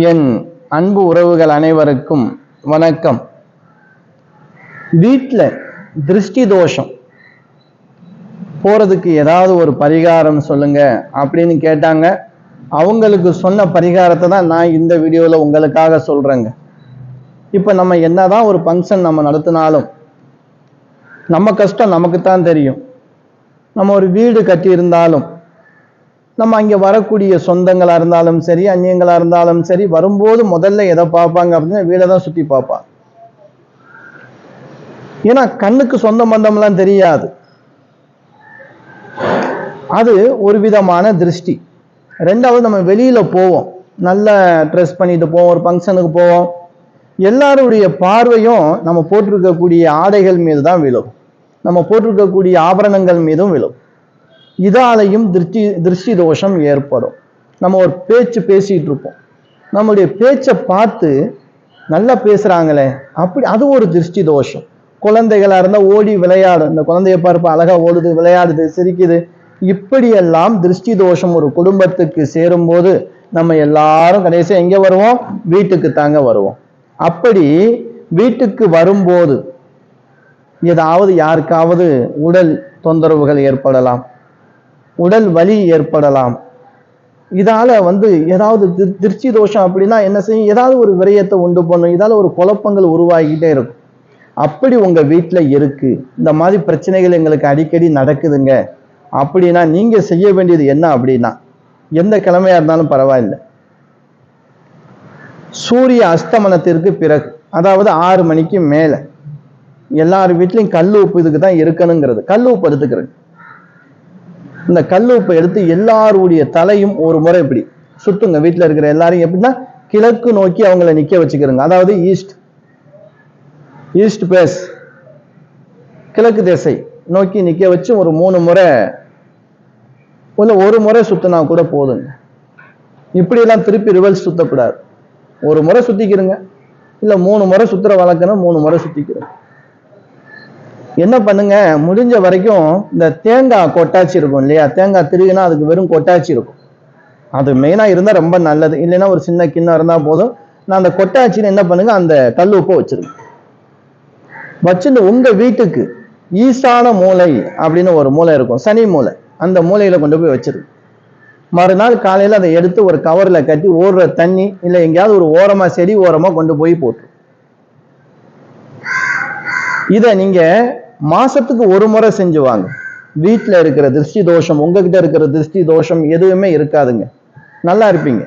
என் அன்பு உறவுகள் அனைவருக்கும் வணக்கம். வீட்டில் திருஷ்டி தோஷம். போறதுக்கு ஏதாவது ஒரு பரிகாரம் சொல்லுங்க அப்படின்னு கேட்டாங்க. அவங்களுக்கு சொன்ன பரிகாரத்தை தான் நான் இந்த வீடியோவில் உங்களுக்காக சொல்றேங்க. இப்போ நம்ம என்னதான் ஒரு ஃபங்க்ஷன் நம்ம நடத்தினாலும் நம்ம கஷ்டம் நமக்கு தான் தெரியும். நம்ம ஒரு வீடு கட்டியிருந்தாலும் நம்ம அங்கே வரக்கூடிய சொந்தங்களாக இருந்தாலும் சரி அந்நியங்களாக இருந்தாலும் சரி வரும்போது முதல்ல எதை பார்ப்பாங்க அப்படின்னா வீடை தான் சுற்றி பார்ப்பாங்க. ஏன்னா கண்ணுக்கு சொந்த பந்தம்லாம் தெரியாது. அது ஒரு விதமான திருஷ்டி. ரெண்டாவது நம்ம வெளியில் போவோம். நல்ல ட்ரெஸ் பண்ணிட்டு போவோம் ஒரு ஃபங்க்ஷனுக்கு போவோம். எல்லாருடைய பார்வையும் நம்ம போட்டிருக்கக்கூடிய ஆடைகள் மீது தான் விழும். நம்ம போட்டிருக்கக்கூடிய ஆபரணங்கள் மீதும் விழும். இதாலையும் திருஷ்டி திருஷ்டி தோஷம் ஏற்படும். நம்ம ஒரு பேச்சு பேசிகிட்டு இருப்போம் நம்முடைய பேச்சை பார்த்து நல்லா பேசுகிறாங்களே அப்படி அது ஒரு திருஷ்டி தோஷம் குழந்தைகளாக இருந்தால் ஓடி விளையாடும். இந்த குழந்தைய பார்ப்ப அழகா ஓடுது விளையாடுது சிரிக்குது. இப்படியெல்லாம் திருஷ்டி தோஷம் ஒரு குடும்பத்துக்கு சேரும்போது நம்ம எல்லாரும் கடைசியாக எங்கே வருவோம்? வீட்டுக்கு தாங்க வருவோம். அப்படி வீட்டுக்கு வரும்போது ஏதாவது யாருக்காவது உடல் தொந்தரவுகள் ஏற்படலாம். உடல் வலி ஏற்படலாம். இதால வந்து ஏதாவது தி திருச்சி தோஷம் அப்படின்னா என்ன செய்யும்? ஏதாவது ஒரு விரயத்தை உண்டு பண்ணும். இதால ஒரு குழப்பங்கள் உருவாகிட்டே இருக்கும். அப்படி உங்க வீட்டில் இருக்கு. இந்த மாதிரி பிரச்சனைகள் எங்களுக்கு அடிக்கடி நடக்குதுங்க. அப்படின்னா நீங்க செய்ய வேண்டியது என்ன அப்படின்னா எந்த கிழமையா இருந்தாலும் பரவாயில்லை. சூரிய அஸ்தமனத்திற்கு பிறகு அதாவது ஆறு மணிக்கு மேல எல்லார் வீட்லயும் கல் உப்பு இதுக்கு தான் இருக்கணுங்கிறது. கல் உப்பு எடுத்துக்கிறது இந்த கல் உப்பை எடுத்து எல்லாருடைய தலையும் ஒரு முறை இப்படி சுத்துங்க வீட்டில் இருக்கிற எல்லாரையும் எப்படின்னா கிழக்கு நோக்கி அவங்கள நிக்க வச்சுக்கிறோங்க. அதாவது ஈஸ்ட் ஈஸ்ட் பேஸ் கிழக்கு திசை நோக்கி நிக்க வச்சு ஒரு மூணு முறை இல்லை ஒரு முறை சுத்தினா கூட போதுங்க. இப்படியெல்லாம் திருப்பி ரிவல்ஸ் சுத்தக்கூடாது. ஒரு முறை சுத்திக்கிறங்க. இல்லை மூணு முறை சுத்துற வழக்கணும் மூணு முறை சுத்திக்கிறோம். என்ன பண்ணுங்க? முடிஞ்ச வரைக்கும் இந்த தேங்காய் கொட்டாச்சி இருக்கும் இல்லையா? தேங்காய் திருகினா அதுக்கு வெறும் கொட்டாச்சி இருக்கும். அது மெயினாக இருந்தால் ரொம்ப நல்லது. இல்லைன்னா ஒரு சின்ன கிண்ணம் இருந்தால் போதும். நான் அந்த கொட்டாச்சின்னு என்ன பண்ணுங்க? அந்த கல் உப்பை வச்சிருக்கேன் வச்சுட்டு உங்கள் வீட்டுக்கு ஈசான மூலை அப்படின்னு ஒரு மூலை இருக்கும். சனி மூலை அந்த மூலையில கொண்டு போய் வச்சிருக்கு மறுநாள் காலையில் அதை எடுத்து ஒரு கவரில் கட்டி ஓடுற தண்ணி இல்லை எங்கேயாவது ஒரு ஓரமாக செடி ஓரமாக கொண்டு போய் போட்டு இதை நீங்கள் மாசத்துக்கு ஒரு முறை செஞ்சுவாங்க. வீட்டில் இருக்கிற திருஷ்டி தோஷம் உங்ககிட்ட இருக்கிற திருஷ்டி தோஷம் எதுவுமே இருக்காதுங்க. நல்லா இருப்பீங்க.